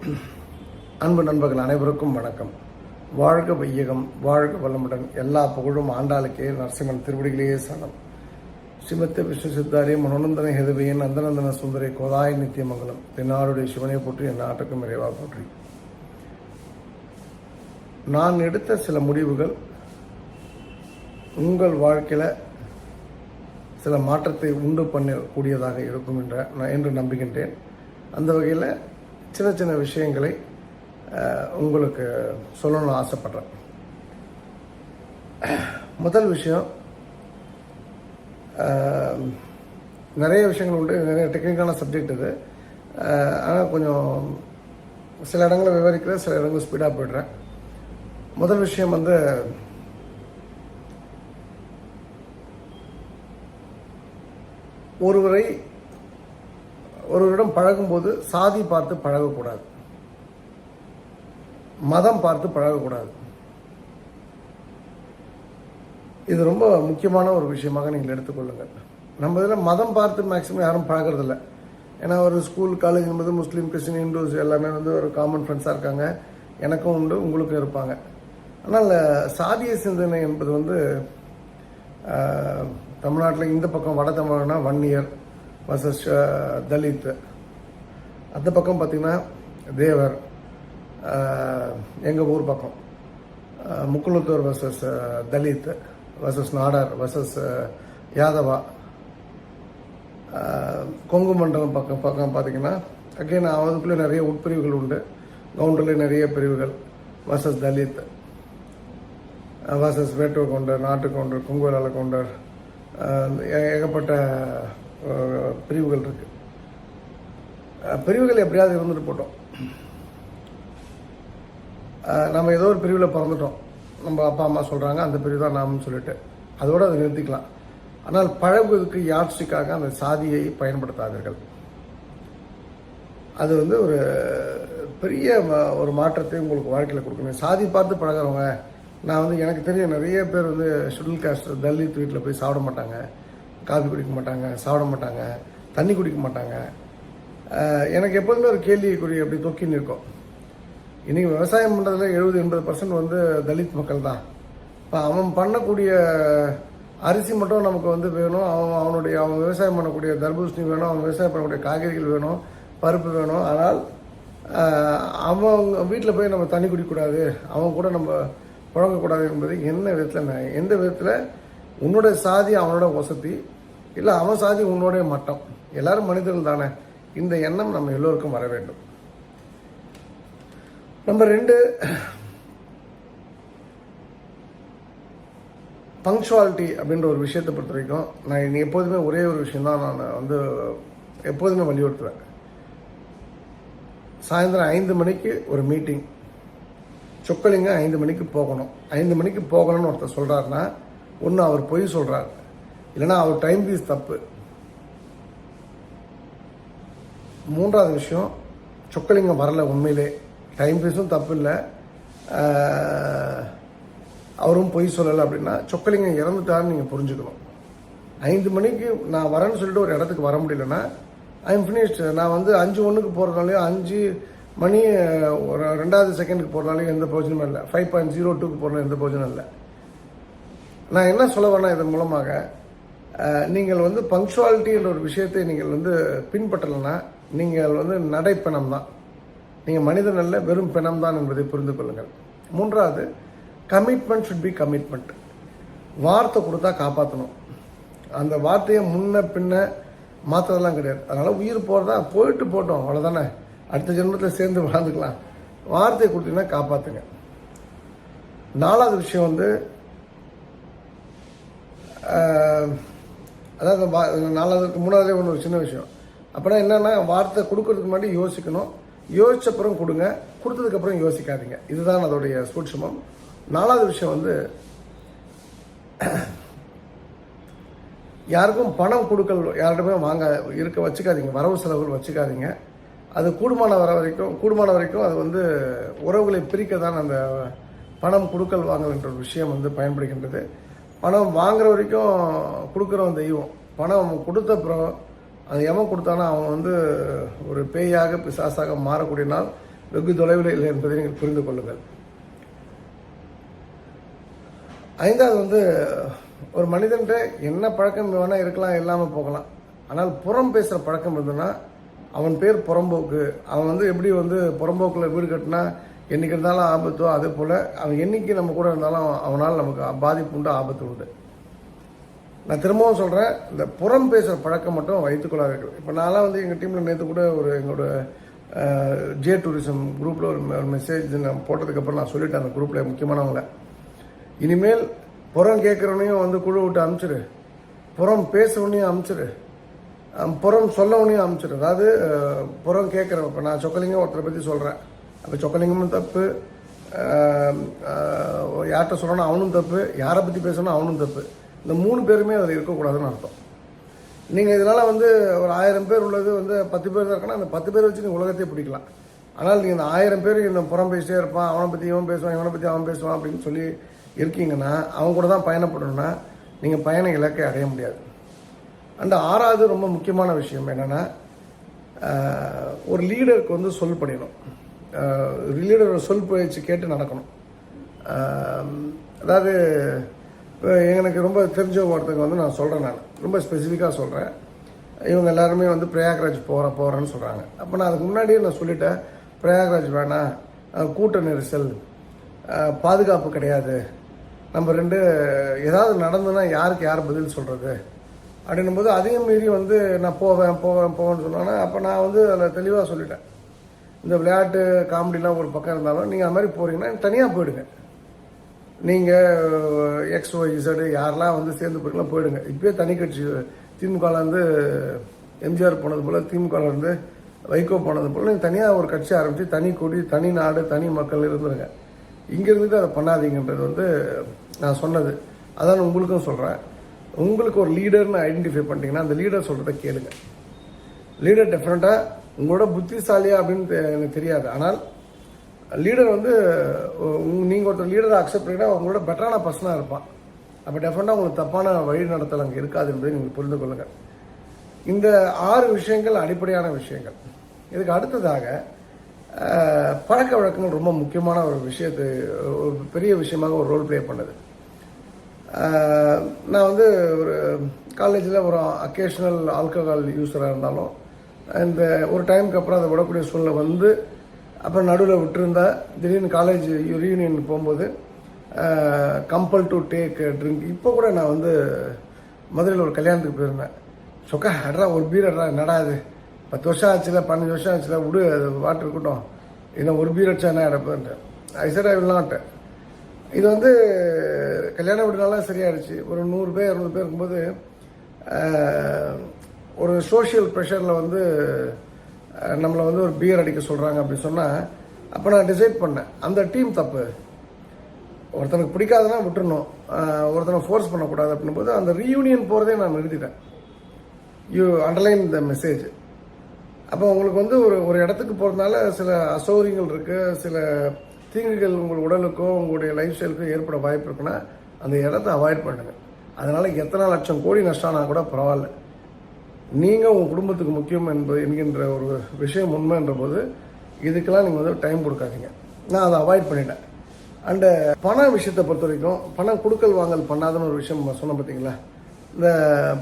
அன்பு நண்பர்கள் அனைவருக்கும் வணக்கம். வாழ்க வையகம் வாழ்க வளமுடன் எல்லா புகழும் ஆண்டாளுக்கே நரசிம்மன் திருவடிகளையே சனம் ஸ்ரீமத்த விஷ்ணு சித்தாரி மனோநந்தன ஹெதுவையன் நந்தநந்தன சுந்தரி கோதாய் நித்தியமங்கலம் தென்னாடுடைய சிவனை போற்றி என் நாட்டுக்கும் இறைவா போற்றி. நான் எடுத்த சில முடிவுகள் உங்கள் வாழ்க்கையில் சில மாற்றத்தை உண்டு பண்ணக்கூடியதாக இருக்கும் என்ற நான் என்று நம்புகின்றேன். அந்த வகையில் சின்ன சின்ன விஷயங்களை உங்களுக்கு சொல்லணும்னு ஆசைப்பட்றேன். முதல் விஷயம் நிறைய விஷயங்கள் உண்டு நிறைய டெக்னிக்கலான சப்ஜெக்ட் இது. ஆனால் கொஞ்சம் சில இடங்களை விவரிக்கிறேன் சில இடங்கள் ஸ்பீடாக போய்ட்றேன். முதல் விஷயம் வந்து ஒருவரை ஒருவரிடம் பழகும்போது சாதி பார்த்து பழகக்கூடாது. மதம் பார்த்து பழகக்கூடாது. இது ரொம்ப முக்கியமான ஒரு விஷயமாக நீங்கள் எடுத்துக்கொள்ளுங்கள் நம்ம இதில் மதம் பார்த்து மேக்ஸிமம் யாரும் பழகிறதில்ல. ஏன்னா ஒரு ஸ்கூல் காலேஜ் என்பது முஸ்லீம் கிறிஸ்டின் இந்துஸ் எல்லாமே வந்து ஒரு காமன் ஃப்ரெண்ட்ஸாக இருக்காங்க. எனக்கும் உண்டு உங்களுக்கும் இருப்பாங்க. ஆனால் சாதிய சிந்தனை என்பது வந்து தமிழ்நாட்டில் இந்த பக்கம் வட தமிழ்னா இயர் வர்சஸ் தலித். அந்த பக்கம் பார்த்திங்கன்னா தேவர் எங்கள் ஊர் பக்கம். Mukkulathor versus Dalit versus Nadar versus Yadava. Kongu Mandalam பக்கம் பக்கம் பார்த்திங்கன்னா அகைன் அவருக்குள்ளே நிறைய உட்பிரிவுகள் உண்டு. கவுண்டர்லேயே நிறைய பிரிவுகள். வர்சஸ் தலித். வர்சஸ் வேட்டுவ கவுண்டர் நாட்டு கவுண்டர் கொங்குவேலாள கவுண்டர் ஏ- ஏகப்பட்ட பிரிவுகள் இருக்குது பிரிவுகள் எப்படியாவது இருந்துட்டு போட்டோம். நம்ம ஏதோ ஒரு பிரிவில் பிறந்துட்டோம். நம்ம அப்பா அம்மா சொல்கிறாங்க அந்த பிரிவு தான் நாம்னு சொல்லிட்டு. அதோடு அதை நிறுத்திக்கலாம். ஆனால் பழகுவதற்கு யாட்சிக்காக அந்த சாதியை பயன்படுத்தாதீர்கள். அது வந்து ஒரு பெரிய ஒரு மாற்றத்தை உங்களுக்கு வாழ்க்கையில் கொடுக்கணும். சாதி பார்த்து பழகுறவங்க நான் வந்து எனக்கு தெரியும் நிறைய பேர் வந்து ஷெடியூல் காஸ்ட் தலித் வீட்டில் போய் சாப்பிட மாட்டாங்க. காஃபி குடிக்க மாட்டாங்க சாப்பிட மாட்டாங்க தண்ணி குடிக்க மாட்டாங்க. எனக்கு எப்போதுமே ஒரு கேள்விக்குறி அப்படி தொக்கின்னு இருக்கும். இன்றைக்கி விவசாயம் பண்ணுறதுல எழுபது எண்பது பர்சன்ட் வந்து தலித் மக்கள் தான். இப்போ அவன் பண்ணக்கூடிய அரிசி மட்டும் நமக்கு வந்து வேணும். அவன் அவனுடைய அவன் விவசாயம் பண்ணக்கூடிய தர்பூசணி வேணும். அவன் விவசாயம் பண்ணக்கூடிய காய்கறிகள் வேணும் பருப்பு வேணும். ஆனால் அவங்க வீட்டில் போய் நம்ம தண்ணி குடிக்கக்கூடாது. அவங்க கூட நம்ம புழங்கக்கூடாது என்பது என்ன விதத்தில் எந்த விதத்தில் உன்னோட சாதி அவனோட வசதி இல்லை அவன் சாதி உன்னோடைய மட்டம். எல்லாரும் மனிதர்கள் தானே. இந்த எண்ணம் நம்ம எல்லோருக்கும் வர வேண்டும். நம்பர் ரெண்டு பங்க்சுவாலிட்டி அப்படின்ற ஒரு விஷயத்தை பொறுத்த வரைக்கும் நான் இனி எப்போதுமே ஒரே ஒரு விஷயந்தான் நான் வந்து எப்போதுமே வலியுறுத்துவேன். சாயந்தரம் ஐந்து மணிக்கு ஒரு மீட்டிங் சொக்கலிங்க ஐந்து மணிக்கு போகணும். ஐந்து மணிக்கு போகணும்னு ஒருத்தர் சொல்கிறாருன்னா ஒன்று அவர் பொய் சொல்கிறார் இல்லைன்னா அவர் டைம் பீஸ் தப்பு. மூன்றாவது விஷயம் சொக்கலிங்கம் வரல உண்மையிலே. டைம் பீஸும் தப்பு இல்லை. அவரும் பொய் சொல்லலை அப்படின்னா சொக்கலிங்கம் இறந்துட்டாருன்னு நீங்கள் புரிஞ்சுக்கணும். ஐந்து மணிக்கு நான் வரேன்னு சொல்லிட்டு ஒரு இடத்துக்கு வர முடியலன்னா ஐம் ஃபினிஷ்டு நான் வந்து அஞ்சு ஒன்றுக்கு போகிறதுனாலையும் அஞ்சு மணி ஒரு ரெண்டாவது செகண்டுக்கு போகிறதுனாலையும் எந்த பிரயோஜனமும் இல்லை. ஃபைவ் பாயிண்ட் ஜீரோ டூக்கு போகிறதுல எந்த பிரயோஜனம் இல்லை. நான் என்ன சொல்ல வரேன்னா இதன் மூலமாக நீங்கள் வந்து பங்க்சுவாலிட்டி என்ற ஒரு விஷயத்தை நீங்கள் வந்து பின்பற்றலைன்னா நீங்கள் வந்து நடைப்பணம் தான். நீங்கள் மனிதன் அல்ல வெறும் பிணம் தான் என்பதை புரிந்து கொள்ளுங்கள். மூன்றாவது கமிட்மெண்ட் ஷுட் பி கமிட்மெண்ட் வார்த்தை கொடுத்தா காப்பாற்றணும் அந்த வார்த்தையை முன்ன பின்ன மாற்றதெல்லாம் கிடையாது. அதனால் உயிர் போகிறதா போயிட்டு போட்டோம் அவ்வளோதானே அடுத்த ஜென்மத்தில் சேர்ந்து வாழ்ந்துக்கலாம். வார்த்தையை கொடுத்தீங்கன்னா காப்பாற்றுங்க நாலாவது விஷயம் வந்து அதாவது வா- நாலாவது மூணாவது ஒன்று ஒரு சின்ன விஷயம். அப்படின்னா என்னென்னா வார்த்தை கொடுக்கறதுக்கு முன்னாடி யோசிக்கணும். யோசித்த அப்புறம் கொடுங்க. கொடுத்ததுக்கப்புறம் யோசிக்காதீங்க. இதுதான் அதோடைய சூட்சமம். நாலாவது விஷயம் வந்து யாருக்கும் பணம் கொடுக்கல் யார்கிட்டமே வாங்க இருக்க வச்சுக்காதீங்க. வரவு செலவுகள் வச்சுக்காதீங்க. அது கூடுமான வர வரைக்கும் கூடுமான வரைக்கும் அது வந்து உறவுகளை பிரிக்க தான் அந்த பணம் கொடுக்கல் வாங்கல் என்ற ஒரு விஷயம் வந்து பயன்படுகின்றது. பணம் வாங்குற வரைக்கும் கொடுக்குறவன் தெய்வம் பணம் கொடுத்த அப்புறம் அது எவன் கொடுத்தானோ அவன் வந்து ஒரு பேயாக பிசாசாக மாறக்கூடிய நாள் வெகு தொலைவில் இல்லை என்பதை நீங்கள் புரிந்து கொள்ளுங்கள். ஐந்தாவது வந்து ஒரு மனிதன்கிட்ட என்ன பழக்கம் வேணால் இருக்கலாம் இல்லாமல் போகலாம். ஆனால் புறம் பேசுகிற பழக்கம் இருந்ததுன்னா அவன் பேர் புறம்போக்கு. அவன் வந்து எப்படி வந்து புறம்போக்கில் வீடு கட்டினா என்னைக்கு இருந்தாலும் ஆபத்தோ அதே போல் அவன் என்னைக்கு நம்ம கூட இருந்தாலும் அவனால் நமக்கு பாதிப்பு உண்டு ஆபத்து உண்டு. நான் திரும்பவும் சொல்கிறேன் இந்த புறம் பேசுகிற பழக்கம் மட்டும் வைத்துக்கொள்ளாதீர்கள் இப்போ நான்லாம் வந்து எங்கள் டீமில் நேற்று கூட ஒரு எங்களோட ஜே டூரிசம் குரூப்பில் ஒரு மெசேஜ் நான் போட்டதுக்கப்புறம் நான் சொல்லிட்டேன் அந்த குரூப்பில் முக்கியமானவங்கள. இனிமேல் புறம் கேட்குறவனையும் வந்து குழு விட்டு அனுப்பிச்சிரு. புறம் பேசுறவனையும் அனுப்பிச்சிரு. புறம் சொல்லவனையும் அனுப்பிச்சிரு. அதாவது புறம் கேட்குறவன் இப்போ நான் சொக்கலிங்க ஒருத்தரை பற்றி சொல்கிறேன் அப்போ சொக்கலிங்கமும் தப்பு. யார்கிட்ட சொல்லணும் அவனும் தப்பு. யாரை பற்றி பேசணும் அவனும் தப்பு. இந்த மூணு பேருமே அதில் இருக்கக்கூடாதுன்னு அர்த்தம். நீங்கள் இதனால் வந்து ஒரு ஆயிரம் பேர் உள்ளது வந்து பத்து பேர் தான் இருக்குன்னா அந்த பத்து பேர் வச்சு நீங்கள் உலகத்தையே பிடிக்கலாம். ஆனால் நீங்கள் இந்த ஆயிரம் பேர் இந்த புறம் பேசிட்டே இருப்பான். அவனை பற்றி இவன் பேசுவான் இவனை பற்றி அவன் பேசுவான் அப்படின்னு சொல்லி இருக்கீங்கன்னா அவங்க கூட தான் பயணப்படணும்னா நீங்கள் பயண இலக்கை அடைய முடியாது. அந்த ஆறாவது ரொம்ப முக்கியமான விஷயம் என்னென்னா ஒரு லீடருக்கு வந்து சொல் பண்ணிடணும் லீடரோட சொல் பேச்சு கேட்டு நடக்கணும். அதாவது எனக்கு ரொம்ப தெரிஞ்ச ஒருத்தங்க வந்து நான் சொல்கிறேன் நான். ரொம்ப ஸ்பெசிஃபிக்காக சொல்கிறேன் இவங்க எல்லாருமே வந்து பிரயாக்ராஜ் போகிற போகிறேன்னு சொல்கிறாங்க அப்போ நான் அதுக்கு முன்னாடியே நான் சொல்லிட்டேன் பிரயாக்ராஜ் வேணாம் கூட்ட நெரிசல் பாதுகாப்பு கிடையாது. நம்ம ரெண்டு ஏதாவது நடந்ததுன்னா யாருக்கு யார் பதில் சொல்கிறது அப்படின்னும் போது அதையும் மீறி வந்து நான் போவேன் போவேன் போவேன்னு சொன்னோன்னா அப்போ நான் வந்து அதில் தெளிவாக சொல்லிட்டேன். இந்த விளையாட்டு காமெடிலாம் ஒரு பக்கம் இருந்தாலும் நீங்கள் அது மாதிரி போகிறீங்கன்னா தனியாக போயிடுங்க. நீங்கள் எக்ஸ் ஒய் இசடு யாரெல்லாம் வந்து சேர்ந்து போயிருக்கலாம் போயிடுங்க. இப்போயே தனி கட்சி திமுகலேருந்து எம்ஜிஆர் போனது போல் திமுகலேருந்து வைகோ போனது போல் நீங்கள் தனியாக ஒரு கட்சி ஆரம்பித்து தனி கொடி தனி நாடு தனி மக்கள் இருந்துருங்க. இங்கே இருந்துட்டு அதை பண்ணாதீங்கன்றது வந்து நான் சொன்னது. அதான் உங்களுக்கும் சொல்கிறேன் உங்களுக்கு ஒரு லீடர்னு ஐடென்டிஃபை பண்ணிட்டீங்கன்னா அந்த லீடர் சொல்கிறத கேளுங்க. லீடர் டெஃபினட்டாக உங்களோட புத்திசாலியா அப்படின்னு தெ- எனக்கு தெரியாது. ஆனால் லீடர் வந்து நீங்கள் ஒருத்தர் லீடரை அக்செப்ட் பண்ணிங்கன்னா உங்களோட பெட்டரான பர்சனாக இருப்பான். அப்போ டெஃபினட்டாக உங்களுக்கு தப்பான வழி நடத்தல் அங்கே இருக்காது என்பதை நீங்கள் புரிந்து கொள்ளுங்கள் இந்த ஆறு விஷயங்கள் அடிப்படையான விஷயங்கள். இதுக்கு அடுத்ததாக பழக்க வழக்கங்கள் ரொம்ப முக்கியமான ஒரு விஷயத்து ஒரு பெரிய விஷயமாக ஒரு ரோல் ப்ளே பண்ணுது. நான் வந்து ஒரு காலேஜில் ஒரு அக்கேஷனல் ஆல்கஹால் யூஸராக இருந்தாலும் Uh, அந்த ஒரு டைமுக்கு அப்புறம் அதை விடக்கூடிய சூழ்நிலை வந்து அப்புறம் நடுவில் விட்டுருந்தா திடீர்னு காலேஜ் யூனியன் போகும்போது கம்பல் டு டேக் ட்ரிங்க் இப்போ கூட நான் வந்து மதுரையில் ஒரு கல்யாணத்துக்கு போயிருந்தேன். சொக்கா அட்ரா ஒரு பீர் அட்ரா நடாது பத்து வருஷம் ஆச்சுல பன்னெண்டு வருஷம் ஆச்சுல விடு அது வாட்டர் இருக்கட்டும். இன்னும் ஒரு பீர் அடிச்சா என்ன அடைப்பேன்ட்டு ஐசடா விடலான்ட்டு இது வந்து கல்யாண வீடுனால சரியாயிடுச்சு. ஒரு நூறு பேர் இரநூறு பேர் இருக்கும்போது uh, ஒரு சோஷியல் ப்ரெஷரில் வந்து நம்மளை வந்து ஒரு பியர் அடிக்க சொல்கிறாங்க அப்படி சொன்னால் அப்போ நான் டிசைட் பண்ணேன். அந்த டீம் தப்பு. ஒருத்தனுக்கு பிடிக்காதுன்னா விட்டுறணும். ஒருத்தனை ஃபோர்ஸ் பண்ணக்கூடாது அப்படின்னும் போது அந்த ரீயூனியன் போகிறதே நான் நிறுத்திட்டேன். யூ அண்டர்லைன் த மெசேஜ் அப்போ உங்களுக்கு வந்து ஒரு ஒரு இடத்துக்கு போகிறதுனால சில அசௌகரியங்கள் இருக்குது சில தீங்குகள் உங்கள் உடலுக்கோ உங்களுடைய லைஃப் ஸ்டைலுக்கோ ஏற்பட வாய்ப்பு இருக்குன்னா அந்த இடத்த அவாய்ட் பண்ணுங்க. அதனால் எத்தனை லட்சம் கோடி நஷ்டம் கூட பரவாயில்ல. நீங்கள் உங்கள் குடும்பத்துக்கு முக்கியம் என்பது என்கின்ற ஒரு விஷயம் உண்மைன்ற போது இதுக்கெல்லாம் நீங்கள் வந்து டைம் கொடுக்காதீங்க. நான் அதை அவாய்ட் பண்ணிட்டேன். அண்டு பண விஷயத்தை பொறுத்த வரைக்கும் பணம் கொடுக்கல் வாங்கல் பண்ணாதன்னு ஒரு விஷயம் சொன்னேன் பார்த்தீங்களா இந்த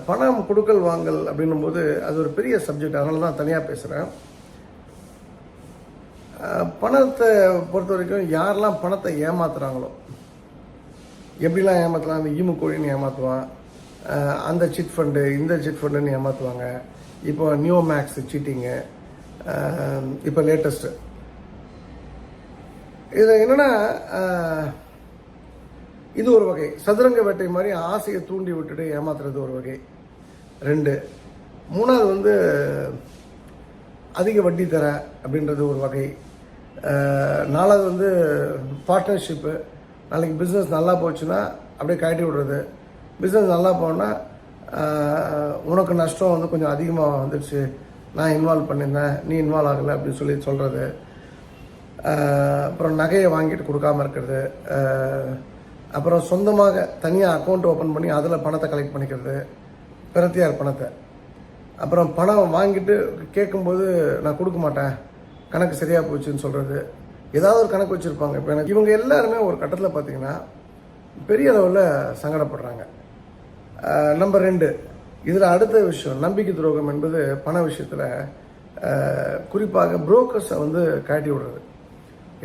பணம் கொடுக்கல் வாங்கல் அப்படின்னும் போது அது ஒரு பெரிய சப்ஜெக்ட் அதனால தான் தனியாக பேசுகிறேன் பணத்தை பொறுத்த வரைக்கும் யாரெல்லாம் பணத்தை ஏமாத்துறாங்களோ எப்படிலாம் ஏமாற்றலாம் அந்த ஈமு கோழின்னு ஏமாற்றுவான் அந்த சிட் ஃபண்டு இந்த சிட் ஃபண்டுன்னு ஏமாற்றுவாங்க இப்போ நியூ மேக்ஸ் சீட்டிங்கு இப்போ லேட்டஸ்ட்டு இதில் என்னென்னா இது ஒரு வகை. சதுரங்க வேட்டை மாதிரி ஆசையை தூண்டி விட்டுட்டு ஏமாத்துறது ஒரு வகை. ரெண்டு. மூணாவது வந்து அதிக வட்டி தர அப்படின்றது ஒரு வகை. நாலாவது வந்து பார்ட்னர்ஷிப்பு நாளைக்கு பிஸ்னஸ் நல்லா போச்சுன்னா அப்படியே கழட்டி விடுறது. பிஸ்னஸ் நல்லா போனால் உனக்கு நஷ்டம் வந்து கொஞ்சம் அதிகமாக வந்துடுச்சு நான் இன்வால்வ் பண்ணியிருந்தேன் நீ இன்வால்வ் ஆகலை அப்படின்னு சொல்லி சொல்கிறது அப்புறம் நகையை வாங்கிட்டு கொடுக்காம இருக்கிறது. அப்புறம் சொந்தமாக தனியாக அக்கௌண்ட் ஓப்பன் பண்ணி அதில் பணத்தை கலெக்ட் பண்ணிக்கிறது. பிரத்தியார் பணத்தை. அப்புறம் பணம் வாங்கிட்டு கேட்கும்போது நான் கொடுக்க மாட்டேன். கணக்கு சரியாக போச்சுன்னு சொல்கிறது ஏதாவது ஒரு கணக்கு வச்சுருப்பாங்க. இப்போ எனக்கு இவங்க எல்லாருமே ஒரு கட்டத்தில் பார்த்தீங்கன்னா பெரிய அளவில் சங்கடப்படுறாங்க. நம்பர் ரெண்டு. இதில் அடுத்த விஷயம் நம்பிக்கை துரோகம் என்பது பண விஷயத்தில் குறிப்பாக புரோக்கர்ஸை வந்து காட்டி விடுறது.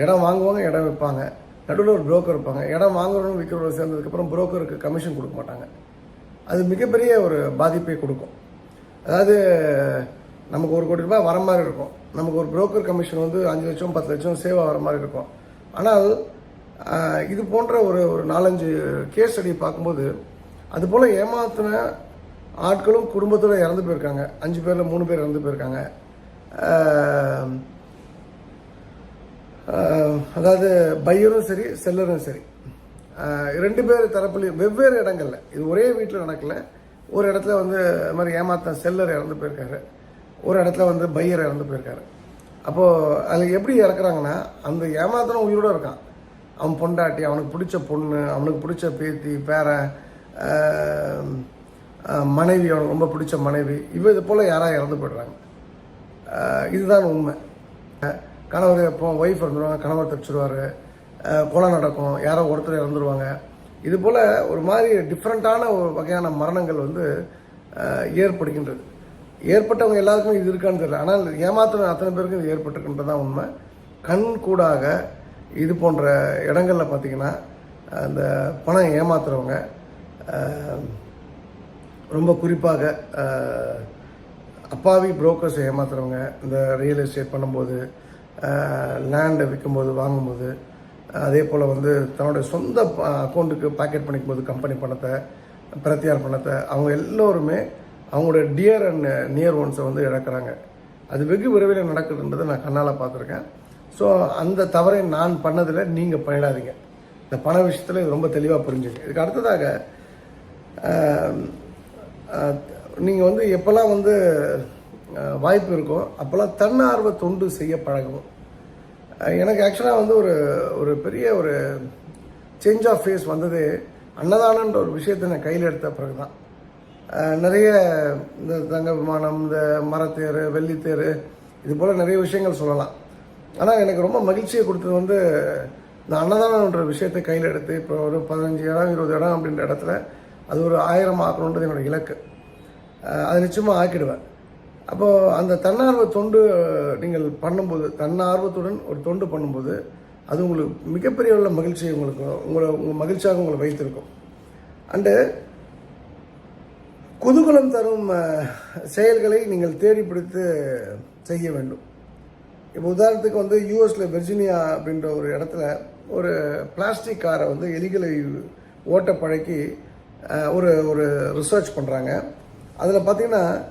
இடம் வாங்குவாங்க இடம் விற்பாங்க நடுவில் ஒரு புரோக்கர் இருப்பாங்க. இடம் வாங்குறவங்க விற்கிறவங்க சேர்ந்ததுக்கப்புறம் புரோக்கருக்கு கமிஷன் கொடுக்க மாட்டாங்க. அது மிகப்பெரிய ஒரு பாதிப்பை கொடுக்கும். அதாவது நமக்கு ஒரு கோடி ரூபாய் வர மாதிரி இருக்கும். நமக்கு ஒரு புரோக்கர் கமிஷன் வந்து அஞ்சு லட்சம் பத்து லட்சம் சேவாக வர மாதிரி இருக்கும். ஆனால் இது போன்ற ஒரு ஒரு நாலஞ்சு கேஸ் ஸ்டடி பார்க்கும்போது அது போல் ஏமாத்தின ஆட்களும் குடும்பத்தோடு இறந்து போயிருக்காங்க. அஞ்சு பேரில் மூணு பேர் இறந்து போயிருக்காங்க. அதாவது பையரும் சரி செல்லரும் சரி. ரெண்டு பேர் தரப்புலையும் வெவ்வேறு இடங்கள்ல. இது ஒரே வீட்டில் நடக்கல. ஒரு இடத்துல வந்து இது மாதிரி ஏமாத்த செல்லர் இறந்து போயிருக்காரு. ஒரு இடத்துல வந்து பையர் இறந்து போயிருக்காரு. அப்போது அதில் எப்படி இறக்குறாங்கன்னா அந்த ஏமாத்தனும் உயிரோடு இருக்கான். அவன் பொண்டாட்டி அவனுக்கு பிடிச்ச பொண்ணு அவனுக்கு பிடிச்ச பேத்தி பேரன் மனைவி அவனுக்கு ரொம்ப பிடிச்ச மனைவி. இவ இது போல் யாராக இறந்து போயிடுறாங்க. இதுதான் உண்மை. கணவர் இப்போ ஒய்ஃப் இறந்துருவாங்க கணவர் தப்பிச்சிருவாரு. கொலை நடக்கும். யாரோ ஒருத்தர் இறந்துருவாங்க. இது போல் ஒரு மாதிரி டிஃப்ரெண்ட்டான ஒரு வகையான மரணங்கள் வந்து ஏற்படுகின்றது. ஏற்பட்டவங்க எல்லாருக்கும் இது இருக்கான்னு தெரியல. ஆனால் ஏமாத்துற அத்தனை பேருக்கும் இது ஏற்பட்டிருக்குன்றது தான் உண்மை. கண் கூடாக இது போன்ற இடங்களில் பார்த்திங்கன்னா அந்த பணம் ஏமாத்துறவங்க ரொம்ப குறிப்பாக அப்பாவி புரோக்கர்ஸ் ஏமாத்துறவங்க இந்த ரியல் எஸ்டேட் பண்ணும்போது லேண்டை விற்கும்போது வாங்கும்போது அதே போல் வந்து தன்னுடைய சொந்த அக்கௌண்ட்டுக்கு பாக்கெட் பண்ணிக்கும்போது கம்பெனி பணத்தை பிரத்தியார் பணத்தை அவங்க எல்லோருமே அவங்களுடைய டியர் அண்ட் நியர் ஒன்ஸை வந்து இழக்கிறாங்க. அது வெகு விரைவில் நடக்குதுன்றதை நான் கண்ணால் பார்த்துருக்கேன். ஸோ அந்த தவறை நான் பண்ணதில் நீங்கள் பண்ணிடாதீங்க. இந்த பண விஷயத்தில் இது ரொம்ப தெளிவாக புரிஞ்சுங்க. இதுக்கு அடுத்ததாக நீங்கள் வந்து எப்போல்லாம் வந்து வாய்ப்பு இருக்கோ அப்போல்லாம் தன்னார்வ தொண்டு செய்ய பழகவும். எனக்கு ஆக்சுவலாக வந்து ஒரு ஒரு பெரிய ஒரு சேஞ்ச் ஆஃப் ஃபேஸ் வந்தது. அன்னதானன்ற ஒரு விஷயத்தை நான் கையில் எடுத்த பிறகு தான் நிறைய இந்த தங்க விமானம் இந்த மரத்தேர் வெள்ளித்தேர் இது போல் நிறைய விஷயங்கள் சொல்லலாம். ஆனால் எனக்கு ரொம்ப மகிழ்ச்சியை கொடுத்தது வந்து இந்த அன்னதானன்ற விஷயத்தை கையில் எடுத்து இப்போ ஒரு பதினஞ்சு இடம் இருபது இடம் அப்படின்ற இடத்துல அது ஒரு ஆயிரம் ஆக்கணுன்றது என்னோடய இலக்கு. அது அதை நிச்சயமாக ஆக்கிடுவேன். அப்போது அந்த தன்னார்வ தொண்டு நீங்கள் பண்ணும்போது தன்னார்வத்துடன் ஒரு தொண்டு பண்ணும்போது அது உங்களுக்கு மிகப்பெரிய உள்ள மகிழ்ச்சியை உங்களுக்கு உங்களை உங்கள் மகிழ்ச்சியாக உங்களை வைத்திருக்கும். அண்டு குதூகலம் தரும் செயல்களை நீங்கள் தேடி பிடித்து செய்ய வேண்டும். இப்போ உதாரணத்துக்கு வந்து யூஎஸில் வெர்ஜினியா அப்படின்ற ஒரு இடத்துல ஒரு பிளாஸ்டிக் காரை வந்து எலிகளை ஓட்ட பழக்கி ஒரு ஒரு ரிசர்ச் பண்ணுறாங்க அதில் பார்த்தீங்கன்னா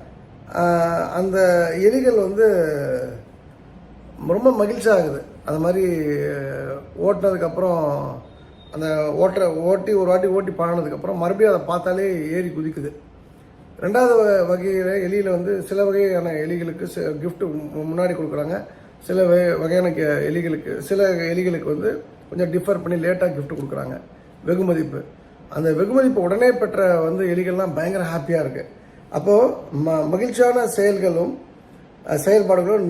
அந்த எலிகள் வந்து ரொம்ப மகிழ்ச்சி ஆகுது. அது மாதிரி ஓட்டினதுக்கப்புறம் அந்த ஓட்டுற ஓட்டி ஒரு வாட்டி ஓட்டி பழனதுக்கப்புறம் மறுபடியும் அதை பார்த்தாலே ஏறி குதிக்குது. ரெண்டாவது வ- எலியில் வந்து சில வகையான எலிகளுக்கு கிஃப்ட் முன்னாடி கொடுக்குறாங்க. சில வகை- வகையான எலிகளுக்கு சில எலிகளுக்கு வந்து கொஞ்சம் டிஃபர் பண்ணி லேட்டாக கிஃப்ட் கொடுக்குறாங்க. வெகுமதிப்பு. அந்த வெகுமதிப்பு உடனே பெற்ற வந்து எலிகள்லாம் பயங்கர ஹாப்பியாக இருக்குது அப்போது ம மகிழ்ச்சியான செயல்களும் செயல்பாடுகளும்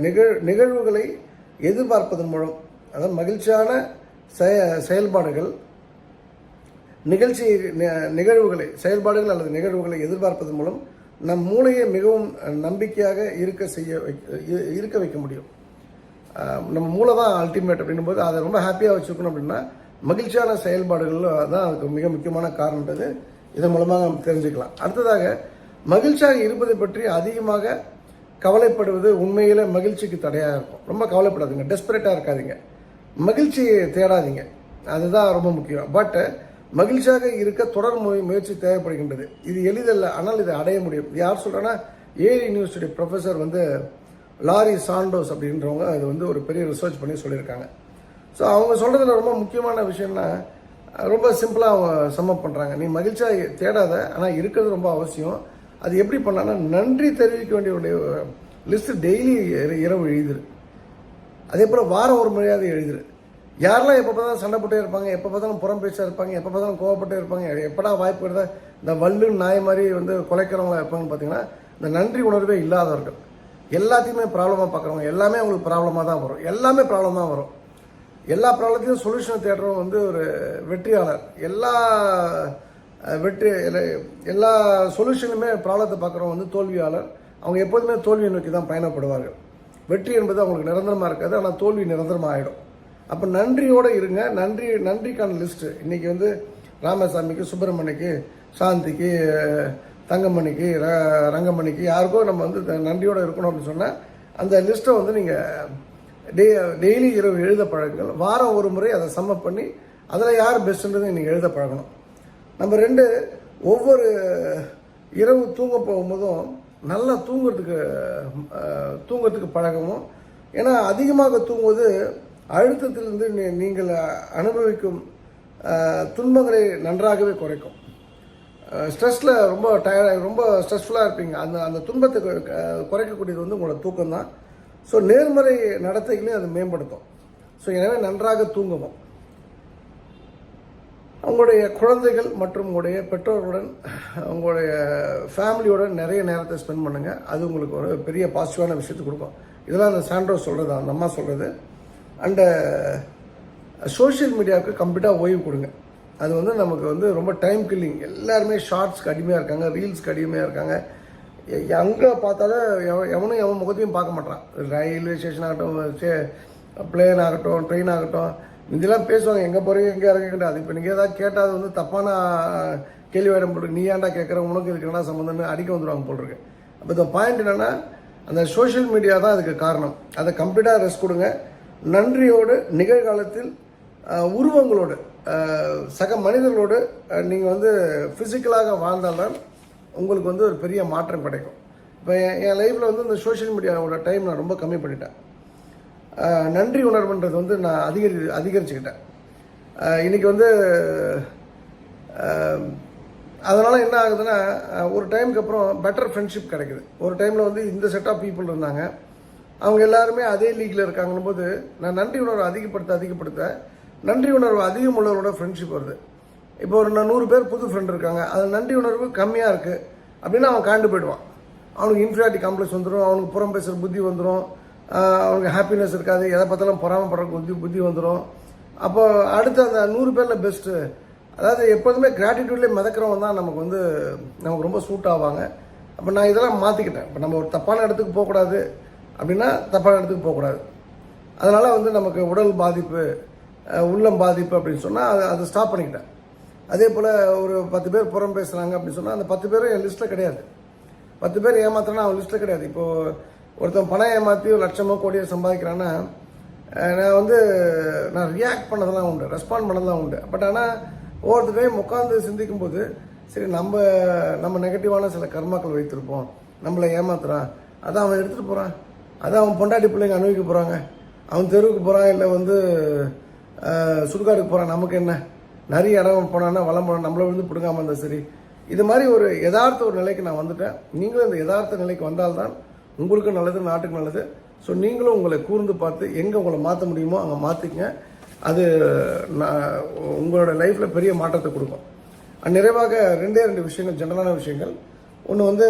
நிகழ் நிகழ்வுகளை எதிர்பார்ப்பதன் மூலம் அதாவது மகிழ்ச்சியான செய செயல்பாடுகள் நிகழ்ச்சி நிகழ்வுகளை செயல்பாடுகள் அல்லது நிகழ்வுகளை எதிர்பார்ப்பதன் மூலம் நம் மூளையை மிகவும் நம்பிக்கையாக இருக்க செய்ய வைக்க இருக்க வைக்க முடியும். நம்ம மூளை தான் அல்டிமேட் அப்படின்னும் போது அதை ரொம்ப ஹாப்பியாக வச்சுக்கணும் அப்படின்னா மகிழ்ச்சியான செயல்பாடுகள் தான் அதுக்கு மிக முக்கியமான காரணன்றது இதன் மூலமாக நம்ம தெரிஞ்சுக்கலாம். அடுத்ததாக மகிழ்ச்சியாக இருப்பதை பற்றி அதிகமாக கவலைப்படுவது உண்மையில் மகிழ்ச்சிக்கு தடையாக இருக்கும். ரொம்ப கவலைப்படாதீங்க. டெஸ்பரேட்டாக இருக்காதிங்க. மகிழ்ச்சியை தேடாதீங்க. அதுதான் ரொம்ப முக்கியம். பட் மகிழ்ச்சியாக இருக்க தொடர் முயற்சி தேவைப்படுகின்றது. இது எளிதல்ல. ஆனால் இதை அடைய முடியும். யார் சொல்கிறேன்னா ஏல் யூனிவர்சிட்டி ப்ரொஃபஸர் வந்து லாரி சாண்டோஸ் அப்படின்றவங்க இது வந்து ஒரு பெரிய ரிசர்ச் பண்ணி சொல்லியிருக்காங்க. ஸோ அவங்க சொல்கிறதுல ரொம்ப முக்கியமான விஷயம்னா ரொம்ப சிம்பிளாக அவங்க சம்மப் பண்ணுறாங்க நீ மகிழ்ச்சியாக தேடாத ஆனால் இருக்கிறது ரொம்ப அவசியம். அது எப்படி பண்ணான்னா நன்றி தெரிவிக்க வேண்டிய லிஸ்ட் டெய்லி இரவு எழுதிரு. அதே போல் வாரம் ஒரு முறையாவது எழுதிரு. யாரெல்லாம் எப்போ பார்த்தாலும் சண்டை போட்டே இருப்பாங்க எப்போ பார்த்தாலும் புறம் பேச்சா இருப்பாங்க எப்போ பார்த்தாலும் கோவப்பட்டே இருப்பாங்க எப்படா வாய்ப்பு இந்த வல்லு நாய் மாதிரி வந்து குலைக்கிறவங்களா இருப்பாங்கன்னு பார்த்தீங்கன்னா இந்த நன்றி உணர்வே இல்லாதவர்கள். எல்லாத்தையுமே ப்ராப்ளமாக பார்க்குறவங்க. எல்லாமே அவங்களுக்கு ப்ராப்ளமாக தான் வரும். எல்லாமே ப்ராப்ளம் தான் வரும். எல்லா ப்ராப்ளத்தையும் சொல்யூஷனை தேடுறவங்க வந்து ஒரு வெற்றியாளர். எல்லா வெற்றி எல்லா- சொல்யூஷனுமே ப்ராப்ளத்தை பார்க்குறவங்க வந்து தோல்வியாளர். அவங்க எப்போதுமே தோல்வியை நோக்கி தான் பயணப்படுவார்கள். வெற்றி என்பது அவங்களுக்கு நிரந்தரமாக இருக்காது ஆனால் தோல்வி நிரந்தரமாக ஆகிடும் அப்போ நன்றியோடு இருங்க. நன்றி நன்றிக்கான லிஸ்ட்டு இன்றைக்கி வந்து ராமசாமிக்கு சுப்பிரமணிக்கு சாந்திக்கு தங்கமணிக்கு ர ரங்கமணிக்கு யாருக்கோ நம்ம வந்து த- நன்றியோடு இருக்கணும் அப்படின்னு சொன்னால் அந்த லிஸ்ட்டை வந்து நீங்கள் டே டெய்லி இரவு எழுத பழகுங்கள் வாரம் ஒரு முறை அதை சம்மப் பண்ணி அதில் யார் பெஸ்ட்டுன்றதை நீங்கள் எழுத பழகணும். நம்ம ரெண்டு ஒவ்வொரு இரவு தூங்க போகும்போதும் நல்லா தூங்குறதுக்கு தூங்கிறதுக்கு தூங்குறதுக்கு பழகவும் ஏன்னா அதிகமாக தூங்குவது அழுத்தத்திலிருந்து நீ- நீங்கள் அனுபவிக்கும் துன்பங்களை நன்றாகவே குறைக்கும். ஸ்ட்ரெஸ்ஸில் ரொம்ப டயர்டாக ரொம்ப ஸ்ட்ரெஸ்ஃபுல்லாக இருப்பீங்க. அந்த அந்த துன்பத்தை குறைக்கக்கூடியது வந்து உங்களோட தூக்கம் தான் ஸோ நேர்மறை நடத்தைகளையும் அது மேம்படுத்தும். ஸோ எனவே நன்றாக தூங்கவும். உங்களுடைய குழந்தைகள் மற்றும் உங்களுடைய பெற்றோர்களுடன் உங்களுடைய ஃபேமிலியோட நிறைய நேரத்தை ஸ்பெண்ட் பண்ணுங்கள் அது உங்களுக்கு ஒரு பெரிய பாசிட்டிவான விஷயத்தை கொடுக்கும். இதெல்லாம் அந்த சாண்ட்ரோ சொல்கிறது அந்த அம்மா சொல்கிறது அண்டு சோஷியல் மீடியாவுக்கு கம்ப்ளீட்டாக ஓய்வு கொடுங்க. அது வந்து நமக்கு வந்து ரொம்ப டைம் கில்லிங் எல்லாருமே ஷார்ட்ஸ்க்கு அடிமையாக இருக்காங்க ரீல்ஸ்க்கு அடிமையாக இருக்காங்க. எங்கே பார்த்தாலும் எவனும் எவன் முகத்தையும் பார்க்க மாட்டான் ரயில்வே ஸ்டேஷன் ஆகட்டும் பிளேன் ஆகட்டும் ட்ரெயின் ஆகட்டும் இதெல்லாம் பேசுவாங்க. எங்கே போகிறீங்க எங்கே இறங்கிக்கிட்ட அது இப்போ நீங்கள் ஏதாவது கேட்டால் அது வந்து தப்பான கேள்வி வேடம் போட்டுருக்கு நீ ஏன்டா கேட்குற உனக்கு இதுக்கு என்ன சம்மந்தம்னு அடிக்க வந்துடுவாங்க போட்டிருக்கு அப்போ இந்த பாயிண்ட் என்னென்னா அந்த சோஷியல் மீடியா தான் அதுக்கு காரணம். அதை கம்ப்ளீட்டாக ரெஸ்ட் கொடுங்க. நன்றியோடு நிகழ்காலத்தில் உருவங்களோடு சக மனிதர்களோடு நீங்கள் வந்து ஃபிசிக்கலாக வாழ்ந்தால்தான் உங்களுக்கு வந்து ஒரு பெரிய மாற்றம் கிடைக்கும். இப்போ என் லைஃப்பில் வந்து இந்த சோஷியல் மீடியாவோட டைம் நான் ரொம்ப கம்மி பண்ணிட்டேன். நன்றி உணர்வுன்றது வந்து நான் அதிகரி அதிகரிச்சுக்கிட்டேன். இன்றைக்கி இன்னைக்கு வந்து அதனால் என்ன ஆகுதுன்னா ஒரு டைமுக்கு அப்புறம் பெட்டர் ஃப்ரெண்ட்ஷிப் கிடைக்குது. ஒரு டைமில் வந்து இந்த செட் ஆஃப் பீப்புள் இருந்தாங்க. அவங்க எல்லாருமே அதே லீக்கில் இருக்காங்கன்னும் போது நான் நன்றி உணர்வை அதிகப்படுத்த அதிகப்படுத்த நன்றி உணர்வு அதிகம் உள்ளவரோட ஃப்ரெண்ட்ஷிப் வருது. இப்போ ஒரு நூறு பேர் புது ஃப்ரெண்ட் இருக்காங்க. அது நன்றி உணர்வு கம்மியாக இருக்குது அப்படின்னா அவன் காண்டு போயிடுவான். அவனுக்கு இன்ஃபியாரிட்டி காம்ப்ளெக்ஸ் வந்துடும் அவனுக்கு புறம் பேசுகிற புத்தி வந்துடும் அவனுக்கு ஹாப்பினஸ் இருக்காது. எதை பார்த்தாலும் பொறாமப்படுற புத்தி புத்தி வந்துடும் அப்போ அடுத்து அந்த நூறு பேரில் பெஸ்ட்டு அதாவது எப்போதுமே கிராட்டிடியூட்லேயே மிதக்கிறவன் தான் நமக்கு வந்து நமக்கு ரொம்ப சூட் ஆவாங்க. அப்போ நான் இதெல்லாம் மாற்றிக்கிட்டேன் இப்போ நம்ம ஒரு தப்பான இடத்துக்கு போகக்கூடாது. அப்படின்னா தப்பான இடத்துக்கு போகக்கூடாது. அதனால் வந்து நமக்கு உடல் பாதிப்பு உள்ளம் பாதிப்பு அப்படின்னு சொன்னால் அதை அதை ஸ்டாப் பண்ணிக்கிட்டேன். அதே போல் ஒரு பத்து பேர் புறம் பேசுகிறாங்க அப்படின்னு சொன்னால் அந்த பத்து பேரும் என் லிஸ்ட்டில் கிடையாது. பத்து பேர் ஏமாத்துறேன்னா அவன் லிஸ்ட்டில் கிடையாது. இப்போது ஒருத்தன் பணம் ஏமாற்றி ஒரு லட்சமோ கோடியோ சம்பாதிக்கிறான்னா நான் வந்து நான் ரியாக்ட் பண்ணதெல்லாம் உண்டு ரெஸ்பாண்ட் பண்ணதெல்லாம் உண்டு. பட் ஆனால் ஒவ்வொருத்தரையும் டைம் உட்காந்து சிந்திக்கும் போது சரி நம்ம நம்ம நெகட்டிவான சில கர்மாக்கள் வைத்திருப்போம். நம்மளை ஏமாத்துறான். அதான் அவன் எடுத்துகிட்டு போகிறான் அதான் அவன் பொண்டாட்டி பிள்ளைங்க அனுபவிக்க போகிறாங்க அவன் தெருவுக்கு போகிறான் இல்லை வந்து சுடுகாடுக்கு போகிறான் நமக்கு என்ன? நிறைய இடம் போனோன்னா வளம் போனா நம்மளை விழுந்து பிடுங்காமல் இருந்தால் சரி. இது மாதிரி ஒரு யதார்த்த ஒரு நிலைக்கு நான் வந்துட்டேன். நீங்களும் இந்த யதார்த்த நிலைக்கு வந்தால்தான் உங்களுக்கும் நல்லது நாட்டுக்கும் நல்லது. ஸோ நீங்களும் உங்களை கூர்ந்து பார்த்து எங்கே உங்களை மாற்ற முடியுமோ அங்கே மாற்றிக்கங்க அது நான் உங்களோட லைஃப்பில் பெரிய மாற்றத்தை கொடுக்கும். நிறைவாக ரெண்டே ரெண்டு விஷயங்கள் ஜெனரலான விஷயங்கள். ஒன்று வந்து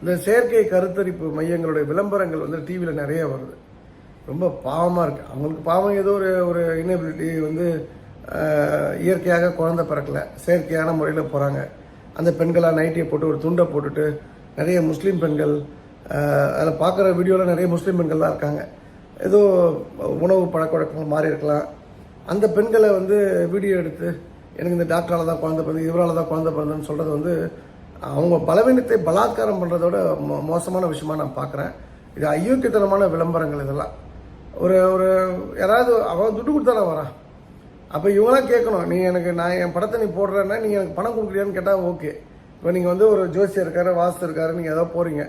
இந்த செயற்கை கருத்தரிப்பு மையங்களுடைய விளம்பரங்கள் வந்து டிவியில் நிறைய வருது. ரொம்ப பாவமாக இருக்குது அவங்களுக்கு பாவம் ஏதோ ஒரு ஒரு இனபிலிட்டி வந்து இயற்கையாக குழந்தை பிறக்கல. செயற்கையான முறையில் போகிறாங்க அந்த பெண்களாக நைட்டியை போட்டு ஒரு துண்டை போட்டுட்டு நிறைய முஸ்லீம் பெண்கள் அதில் பார்க்குற வீடியோவில் நிறைய முஸ்லீம் பெண்கள் தான் இருக்காங்க. ஏதோ உணவு பழக்க வழக்கங்கள் மாறி இருக்கலாம். அந்த பெண்களை வந்து வீடியோ எடுத்து எனக்கு இந்த டாக்டரால் தான் குழந்தை பிறந்து இவரால் தான் குழந்தை பிறந்ததுன்னு சொல்கிறது வந்து அவங்க பலவீனத்தை பலாத்காரம் பண்ணுறதோட மோ மோசமான விஷயமா நான் பார்க்குறேன் இது அயோக்கியத்தனமான விளம்பரங்கள் இதெல்லாம். ஒரு ஒரு யாராவது அவன் துட்டு கொடுத்தா வரான். அப்போ இவங்களாம் கேட்கணும் நீ எனக்கு நான் என் படத்தை நீ போடுறேன்னா நீ எனக்கு பணம் கொடுக்குறியான்னு கேட்டால் ஓகே. இப்போ நீங்கள் வந்து ஒரு ஜோசியர் இருக்காரு வாஸ்து இருக்காரு நீங்கள் ஏதோ போகிறீங்க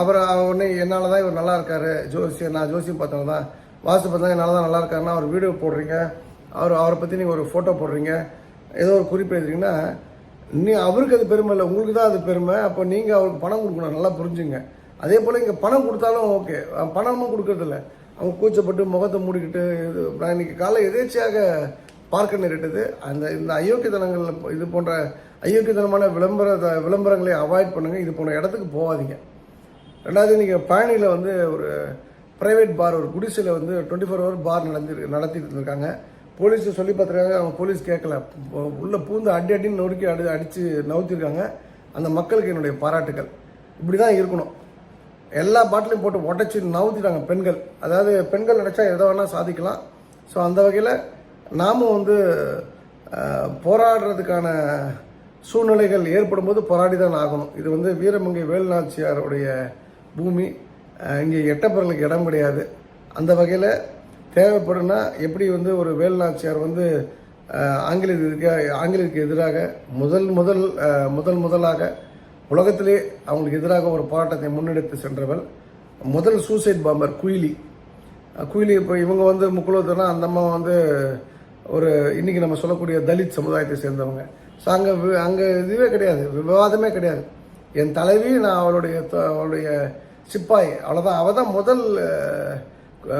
அவர் உடனே என்னால் தான் இவர் நல்லா இருக்காரு ஜோசியர் நான் ஜோசியம் பார்த்தவங்க தான் வாஸ்து பார்த்தா என்னால் தான் நல்லா இருக்காருன்னா அவர் வீடியோ போடுறீங்க. அவர் அவரை பற்றி நீங்கள் ஒரு ஃபோட்டோ போடுறீங்க. ஏதோ ஒரு குறிப்பு எழுதுறீங்கன்னா நீ அவருக்கு அது பெருமை இல்லை உங்களுக்கு தான் அது பெருமை. அப்போ நீங்கள் அவருக்கு பணம் கொடுக்கணும் நல்லா புரிஞ்சுங்க. அதே போல் இங்கே பணம் கொடுத்தாலும் ஓகே. பணமும் கொடுக்கறதில்ல. அவங்க கூச்சப்பட்டு முகத்தை மூடிக்கிட்டு இது நான் இன்னைக்கு காலை எதேச்சியாக பார்க்க நேரிட்டது. அந்த இந்த அயோக்கியத்தனங்கள் இது போன்ற அயோக்கியத்தனமான விளம்பர விளம்பரங்களை அவாய்ட் பண்ணுங்கள் இது போன்ற இடத்துக்கு போகாதீங்க. ரெண்டாவது நீங்கள் பழனியில் வந்து ஒரு ப்ரைவேட் பார் ஒரு குடிசையில் வந்து டுவெண்ட்டி ஃபோர் ஹவர் பார் நடந்து நடத்திட்டு இருக்காங்க போலீஸ் சொல்லி பார்த்துருக்காங்க. அவங்க போலீஸ் கேட்கல. உள்ளே பூந்து அடி அடின்னு நொறுக்கி அடி அடித்து நவுத்திருக்காங்க. அந்த மக்களுக்கு என்னுடைய பாராட்டுகள் இப்படி தான் இருக்கணும். எல்லா பாட்டிலையும் போட்டு உடச்சி நவுத்திட்டாங்க பெண்கள். அதாவது பெண்கள் நினச்சா எதை வேணால் சாதிக்கலாம். ஸோ அந்த வகையில் நாமும் வந்து போராடுறதுக்கான சூழ்நிலைகள் ஏற்படும் போது போராடி தான் ஆகணும். இது வந்து வீரமங்கை வேலுநாச்சியாருடைய பூமி. இங்கே எட்டப்பொருளுக்கு இடம் கிடையாது. அந்த வகையில் தேவைப்படுனா எப்படி வந்து ஒரு வேலுநாச்சியார் வந்து ஆங்கிலத்திற்கு ஆங்கிலேயருக்கு எதிராக முதல் முதல் முதல் முதலாக உலகத்திலே அவங்களுக்கு எதிராக ஒரு போராட்டத்தை முன்னெடுத்து சென்றவள் முதல் சூசைட் பாம்பர் குயிலி. குயிலி இப்போ இவங்க வந்து முக்குலத்தனா அந்த அம்மா வந்து ஒரு இன்னைக்கு நம்ம சொல்லக்கூடிய தலித் சமுதாயத்தை சேர்ந்தவங்க. ஸோ அங்கே அங்கே இதுவே கிடையாது. விவாதமே கிடையாது. என் தலைவி நான் அவளுடைய த- அவளுடைய சிப்பாய். அவ்வளோதான் அவள் தான் முதல்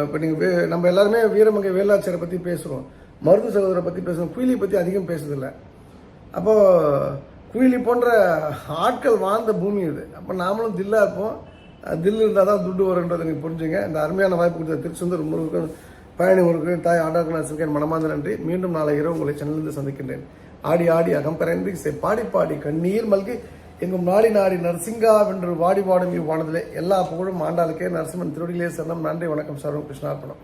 இப்போ நீங்கள் நம்ம எல்லாருமே வீரமங்கை வேலாச்சாரை பற்றி பேசுகிறோம் மருது சகோதரை பற்றி பேசுகிறோம் குயிலியை பற்றி அதிகம் பேசுதில்லை அப்போது குயிலி போன்ற ஆட்கள் வாழ்ந்த பூமி இது. அப்போ நாமளும் தில்லாக இருப்போம். தில்லு இருந்தால் தான் துட்டு வரும்ன்றதை நீங்கள் புரிஞ்சுங்க. இந்த அருமையான வாய்ப்பு கொடுத்த திருச்செந்தூர் முருகன் பழனி முருகன் தாய் ஆண்டாக்கன் மனமார்ந்த நன்றி. மீண்டும் நாளை இரவு உங்களை சென்னிலிருந்து சந்திக்கின்றேன். ஆடி ஆடி அகம்பரன்றி இசை பாடி பாடி கண்ணீர் மல்கி எங்கும் நாடி நாடி நரசிங்கா வென்று வாடி வாடும் இவ்வானதிலே. எல்லா புகழும் ஆண்டாளுக்கே. நரசிம்மன் திருடிலே சரணம். நன்றி வணக்கம் சர்வம் கிருஷ்ணார்ப்பணம்.